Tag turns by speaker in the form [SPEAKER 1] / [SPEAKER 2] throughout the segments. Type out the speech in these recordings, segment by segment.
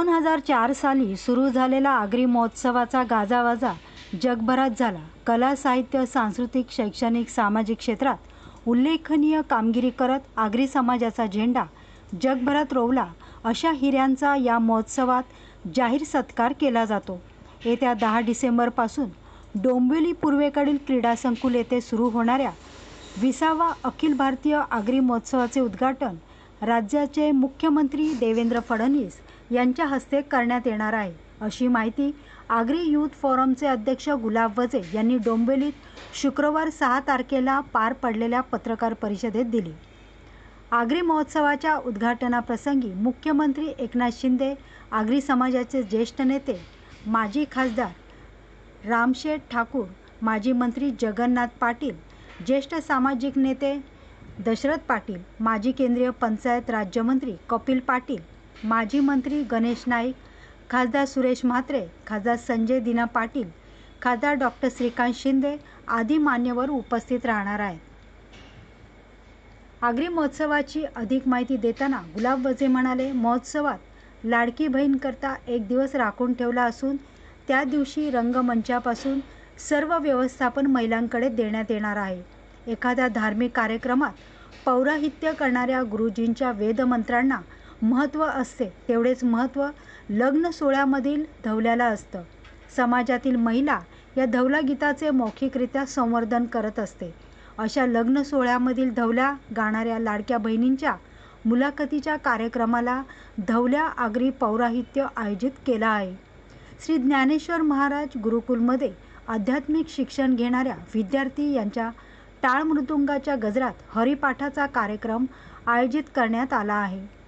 [SPEAKER 1] दोन हजार चार साली सुरू झालेला आगरी महोत्सवाचा गाजावाजा जगभरात झाला. कला साहित्य सांस्कृतिक शैक्षणिक सामाजिक क्षेत्रात उल्लेखनीय कामगिरी करत आगरी समाजाचा झेंडा जगभरात रोवला. अशा हिऱ्यांचा या महोत्सवात जाहीर सत्कार केला जातो. येत्या दहा डिसेंबरपासून डोंबिवली पूर्वेकडील क्रीडा संकुल येथे सुरू होणाऱ्या विसावा अखिल भारतीय आगरी महोत्सवाचे उद्घाटन राज्याचे मुख्यमंत्री देवेंद्र फडणवीस यांच्या हस्ते करण्यात येणार आहे. अशी माहिती आगरी यूथ फोरमचे अध्यक्ष गुलाब वजे यांनी डोंबिवलीत शुक्रवार सहा तारखेला पार पडलेल्या पत्रकार परिषदेत दिली. आगरी महोत्सवाच्या उद्घाटनाप्रसंगी मुख्यमंत्री एकनाथ शिंदे आगरी समाजाचे ज्येष्ठ नेते माजी खासदार रामशेठ ठाकूर माजी मंत्री जगन्नाथ पाटील ज्येष्ठ सामाजिक नेते दशरथ पाटील माजी केंद्रीय पंचायत राज्यमंत्री कपिल पाटील माजी मंत्री गणेश नाईक खासदार सुरेश म्हात्रे खासदार संजय दिना पाटील खासदार डॉक्टर श्रीकांत शिंदे आदी मान्यवर उपस्थित राहणार आहेत. आगरी महोत्सवाची अधिक माहिती देताना गुलाब वजे म्हणाले महोत्सवात लाडकी बहीणकरता एक दिवस राखून ठेवला असून त्या दिवशी रंगमंचापासून सर्व व्यवस्थापन महिलांकडे देण्यात येणार आहे. एखाद्या धार्मिक कार्यक्रमात पौराहित्य करणाऱ्या गुरुजींच्या वेदमंत्रांना महत्त्व असते तेवढेच महत्त्व लग्न सोहळ्यामधील धवल्याला असतं. समाजातील महिला या धवला गीताचे मौखिकरित्या संवर्धन करत असते. अशा लग्न सोहळ्यामधील धवल्या गाणाऱ्या लाडक्या बहिणींच्या मुलाखतीच्या कार्यक्रमाला धवल्या आगरी पौराहित्य आयोजित केलं आहे. श्री ज्ञानेश्वर महाराज गुरुकुलमध्ये आध्यात्मिक शिक्षण घेणाऱ्या विद्यार्थी यांच्या टाळ मृदुंगाच्या गजरात हरिपाठाचा कार्यक्रम आयोजित करण्यात आला आहे.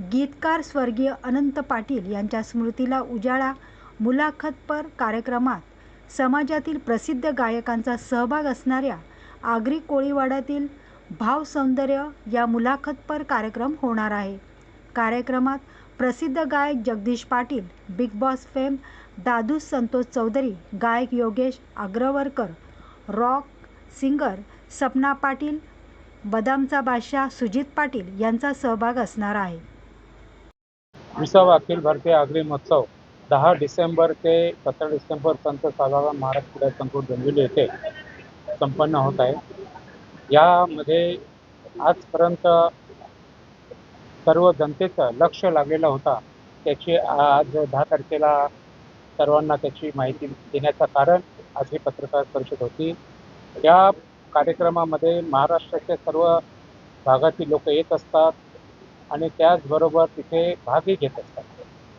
[SPEAKER 1] गीतकार स्वर्गीय अनंत पाटील यांच्या स्मृतीला उजाळा मुलाखतपर कार्यक्रमात समाजातील प्रसिद्ध गायकांचा सहभाग असणाऱ्या आगरी कोळीवाड्यातील भावसौंदर्य या मुलाखतपर कार्यक्रम होणार आहे. कार्यक्रमात प्रसिद्ध गायक Jagdish Patil big boss fame Dadu Santosh Chaudhari गायक योगेश अग्रवरकर रॉक सिंगर सपना पाटील बदामचा बादशाह सुजित पाटील यांचा सहभाग असणार आहे.
[SPEAKER 2] विसावा अखिल भारतीय आगरी महोत्सव दहा डिसेंबर ते सतरा डिसेंबरपर्यंत साधारण महाराष्ट्र क्रीडा संकुल डोंबिवली येथे संपन्न होत आहे. यामध्ये आजपर्यंत सर्व जनतेचं लक्ष लागलेलं होता. त्याची आज दहा तारखेला सर्वांना त्याची माहिती देण्याचं कारण आज ही पत्रकार परिषद होती. या कार्यक्रमामध्ये महाराष्ट्राच्या सर्व भागातील लोक येत असतात. आणि त्याचबरोबर तिथे भागही घेत असतात.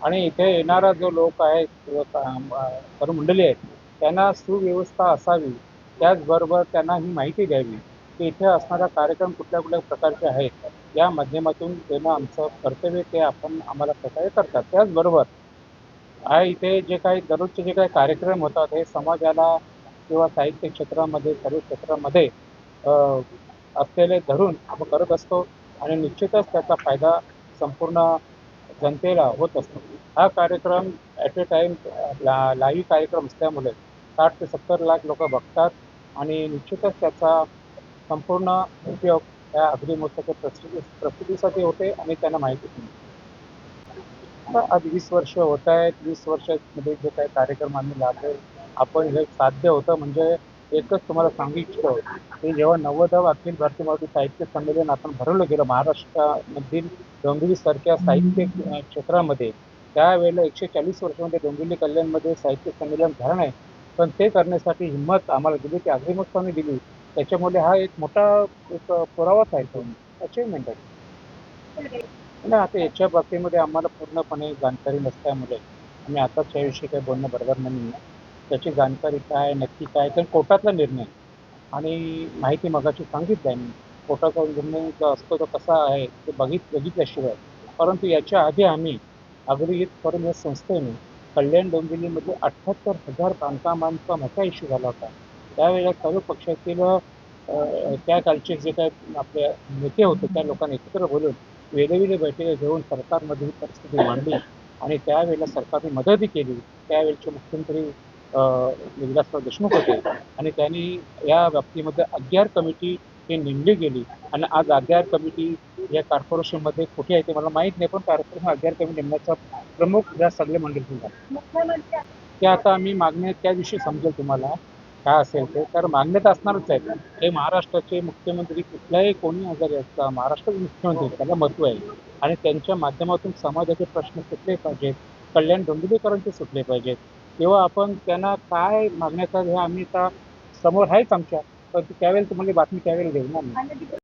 [SPEAKER 2] आणि इथे येणारा जो लोक आहे किंवा मंडळी आहेत त्यांना सुव्यवस्था असावी. त्याचबरोबर त्यांना ही माहिती द्यावी की इथे असणारा कार्यक्रम कुठल्या कुठल्या प्रकारचे आहेत. या माध्यमातून त्यांना आमचं कर्तव्य ते आपण आम्हाला प्रकारे करतात. त्याचबरोबर आहे इथे जे काही दररोजचे जे काही कार्यक्रम होतात हे समाजाला किंवा साहित्य क्षेत्रामध्ये सर्व क्षेत्रामध्ये असलेले धरून आपण करत असतो. आणि निश्चितच त्याचा फायदा संपूर्ण जनतेला होत असतो. हा कार्यक्रम ॲट ए टाईम ला लाईव्ह कार्यक्रम असल्यामुळे साठ ते सत्तर लाख लोक बघतात आणि निश्चितच त्याचा संपूर्ण उपयोग या अग्री महोत्सवाच्या प्रसिद्धी प्रसिद्धीसाठी होते आणि त्यांना माहिती आता आज वीस वर्ष होत आहेत. वीस वर्षामध्ये जे काही कार्यक्रम आम्ही लागले आपण हे साध्य होतं म्हणजे एकच तुम्हाला सांगू इच्छितो की जेव्हा नव्वदावं अखिल भारतीय मराठी साहित्य संमेलन आपण भरवलं गेलं महाराष्ट्रामधील डोंबिवलीसारख्या साहित्य क्षेत्रामध्ये त्यावेळेला एकशे चाळीस वर्षामध्ये डोंबिवली कल्याणमध्ये साहित्य संमेलन झालं नाही. पण ते करण्यासाठी हिंमत आम्हाला दिली ती आगरी दिली. त्याच्यामुळे हा एक मोठा एक पुरावाच आहे तो. अचिव्हमेंट आहे नाही आता याच्या बाबतीमध्ये आम्हाला पूर्णपणे जाणकारी नसल्यामुळे आम्ही आताच याविषयी काही बोलणं बरोबर नाही आहे. त्याची जाणकारी काय नक्की काय कारण कोर्टातला निर्णय. आणि माहिती मगाशी सांगितलं आहे मी. कोर्टाचा निर्णय जो असतो तो कसा आहे ते बघित बघितल्याशिवाय. परंतु याच्या आधी आम्ही अग्रहित करून या संस्थेने कल्याण डोंबिवलीमध्ये अठ्ठ्याहत्तर हजार बांधकामांचा मोठा इश्यू झाला होता. त्यावेळेला सर्व पक्षातील त्या कालचे जे काय आपले नेते होते त्या लोकांनी एकत्र बोलून वेगवेगळ्या बैठका घेऊन सरकारमध्ये ही परिस्थिती मांडली. आणि त्यावेळेला सरकारने मदतही केली. त्यावेळेचे मुख्यमंत्री विलासराव देशमुख होते आणि त्यांनी या बाबतीमध्ये अग्यार कमिटी ही नेमली गेली. आणि आज अग्यार कमिटी या कॉर्पोरेशनमध्ये कुठे आहे ते मला माहीत नाही पण कॉर्पोरेशन अग्यार कमिटी नेमण्याचा प्रमुख या सगळे मंडळी ते आता आम्ही मागण्या त्या दिवशी समजेल तुम्हाला काय असेल ते. तर मागण्या तर असणारच आहेत. हे महाराष्ट्राचे मुख्यमंत्री कुठल्याही कोणी आजारी असता महाराष्ट्राचे मुख्यमंत्री त्याला महत्त्व आहे. आणि त्यांच्या माध्यमातून समाजाचे प्रश्न सुटले पाहिजेत. कल्याण डोंबिवलीकरांचे सुटले पाहिजेत. तेव्हा आपण त्यांना काय मागण्याचा हे आम्ही आता समोर आहेच आमच्या. पण त्यावेळेला तुम्हाला बातमी त्यावेळेला देऊ ना